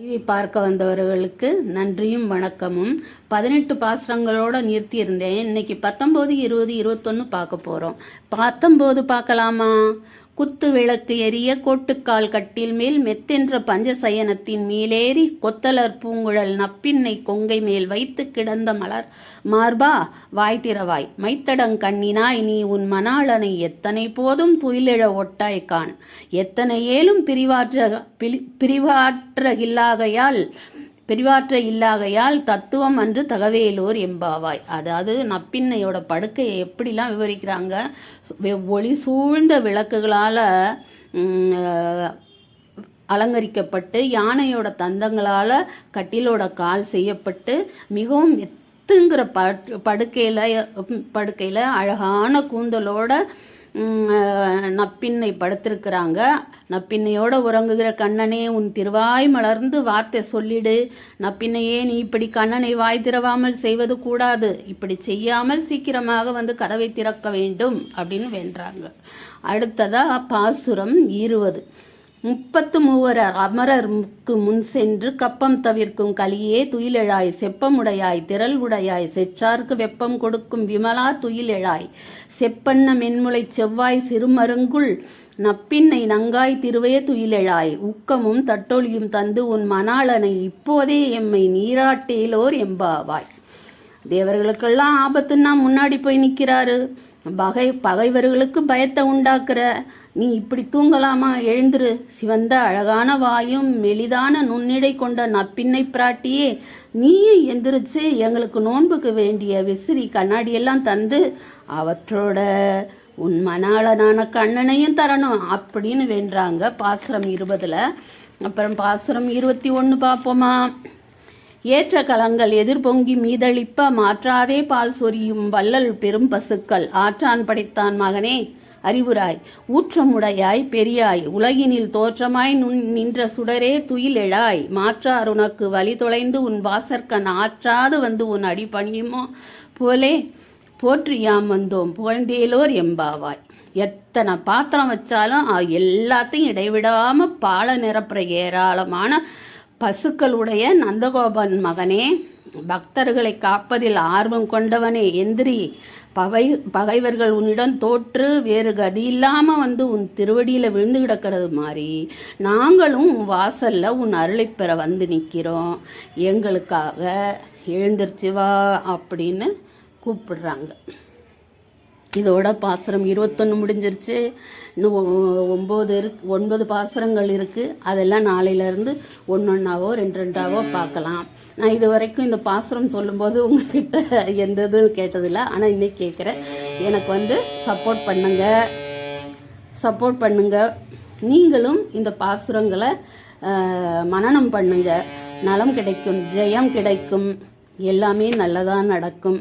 TV பார்க்க வந்தவர்களுக்கு நன்றியும் வணக்கமும். பதினெட்டு பாசுரங்களோடு நிறுத்தியிருந்தேன். இன்னைக்கு பத்தொம்போது இருபது இருபத்தொன்று பார்க்க போகிறோம் பத்தொம்போது பார்க்கலாமா? குத்து விளக்கு எரிய கோட்டுக்கால் கட்டில் மேல் மெத்தென்ற பஞ்சசயனத்தின் மேலேறி கொத்தலர் பூங்குழல் நப்பின்னை கொங்கை மேல் வைத்து கிடந்த மலர். மார்பா வாய் திறவாய் மைத்தடங் கண்ணினாய் நீ உன் மணாளனை எத்தனை போதும் துயிலிழ ஒட்டாய் காண். எத்தனை ஏலும் பிரிவாற்ற பிரி- பிரிவாற்றகில்லாகையால் பெரிவாற்ற இல்லாகையால் தத்துவம் அன்று தகவேலோர் எம்பாவாய் அதாவது நப்பின்னையோட படுக்கையை எப்படிலாம் விவரிக்கிறாங்க? ஒளி சூழ்ந்த விளக்குகளால் அலங்கரிக்கப்பட்டு யானையோட தந்தங்களால் கட்டிலோட கால் செய்யப்பட்டு மிகவும் எத்துங்கிற படுக்கையில் படுக்கையில் அழகான கூந்தலோட நப்பின்னை படுத்திருக்கிறாங்க. நப்பின்னையோட உறங்குகிற கண்ணனே உன் திருவாய் மலர்ந்து வார்த்தை சொல்லிடு. நப்பின்னையே நீ இப்படி கண்ணனை வாய் திறவாமல் செய்வது கூடாது. இப்படி செய்யாமல் சீக்கிரமாக வந்து கதவை திறக்க வேண்டும் அப்படின்னு வென்றாங்க. அடுத்ததாக பாசுரம் இருவது முப்பத்து மூவரர் அமரர்க்கு முன் சென்று கப்பம் தவிர்க்கும் கலியே துயிலெழாய் செப்பமுடையாய் திரள் உடையாய் செற்றார்க்கு வெப்பம் கொடுக்கும் விமலா துயிலெழாய். செப்பண்ண மென்முளை செவ்வாய் சிறுமருங்குள் நப்பின்னை நங்காய் திருவே துயிலெழாய். உக்கமும் தட்டொழியும் தந்து உன் மணாளனை இப்போதே எம்மை நீராட்டேலோர் எம்பாவாய். தேவர்களுக்கெல்லாம் ஆபத்துன்னா முன்னாடி போய் நிற்கிறாரு. பகை பகைவர்களுக்கு பயத்தை உண்டாக்குற நீ இப்படி தூங்கலாமா? எழுந்துரு. சிவந்த அழகான வாயும் மெலிதான நுண்ணிடை கொண்ட நப்பின்னை பிராட்டியே நீயும் எந்திரிச்சு எங்களுக்கு நோன்புக்கு வேண்டிய விசிறி கண்ணாடியெல்லாம் தந்து அவற்றோட உன் மணாளனான கண்ணனையும் தரணும் அப்படின்னு வேண்டுறாங்க பாசுரம் இருபதில். அப்புறம் பாசுரம் இருபத்தி ஒன்று பார்ப்போமா ஏற்ற கலங்கள் எதிர்பொங்கி மீதளிப்ப மாற்றாதே பால் சொரியும் வள்ளல் பெரும் பசுக்கள். ஆற்றான் படைத்தான் மகனே அறிவுராய். ஊற்றமுடையாய் பெரியாய். உலகினில் தோற்றமாய் நுண் நின்ற சுடரே துயிலெழாய். மாற்றார் உனக்கு வழி தொலைந்து உன் வாசற்கண் ஆற்றாது வந்து உன் அடி பணியுமோ போலே போற்றியாம் வந்தோம் புகழ்ந்தேலோர் எம்பாவாய். எத்தனை பாத்திரம் வச்சாலும் எல்லாத்தையும் இடைவிடாமல் பாலை நிரப்புற ஏராளமான பசுக்களுடைய நந்தகோபன் மகனே பக்தர்களை காப்பதில் ஆர்வம் கொண்டவனே எந்திரி. பகை பகைவர்கள் உன்னிடம் தோற்று வேறு கதி இல்லாமல் வந்து உன் திருவடியில் விழுந்து கிடக்கிறது மாதிரி நாங்களும் உன் வாசல்ல உன் அருளை பெற வந்து நிற்கிறோம் எங்களுக்காக எழுந்திருச்சு வா அப்படின்னு கூப்பிடுறாங்க. இதோட பாசுரம் இருபத்தொன்று முடிஞ்சிருச்சு. இன்னும் ஒ- ஒம்பது இருக்கு ஒன்பது பாசுரங்கள் இருக்குது அதெல்லாம் நாளையிலேருந்து ஒன்றொன்னாவோ ரெண்டு ரெண்டாவோ பார்க்கலாம். நான் இது வரைக்கும் இந்த பாசுரம் சொல்லும்போது உங்ககிட்ட எந்த இதுவும் கேட்டதில்லை. ஆனால் இன்னைக்கு கேட்குறேன் எனக்கு வந்து சப்போர்ட் பண்ணுங்க. சப்போர்ட் பண்ணுங்க. நீங்களும் இந்த பாசுரங்களை மனனம் பண்ணுங்க. நலம் கிடைக்கும் ஜெயம் கிடைக்கும். எல்லாமே நல்லதாக நடக்கும்.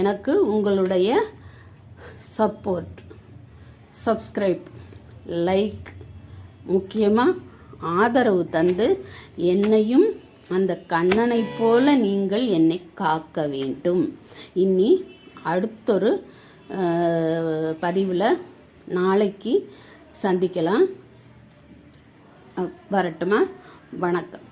எனக்கு உங்களுடைய சப்போர்ட் சப்ஸ்கிரைப் லைக் முக்கியமாக ஆதரவு தந்து என்னையும் அந்த கண்ணனை போல நீங்கள் என்னை காக்க வேண்டும். இனி அடுத்தொரு பதிவில் நாளைக்கு சந்திக்கலாம். வரட்டுமா? வணக்கம்.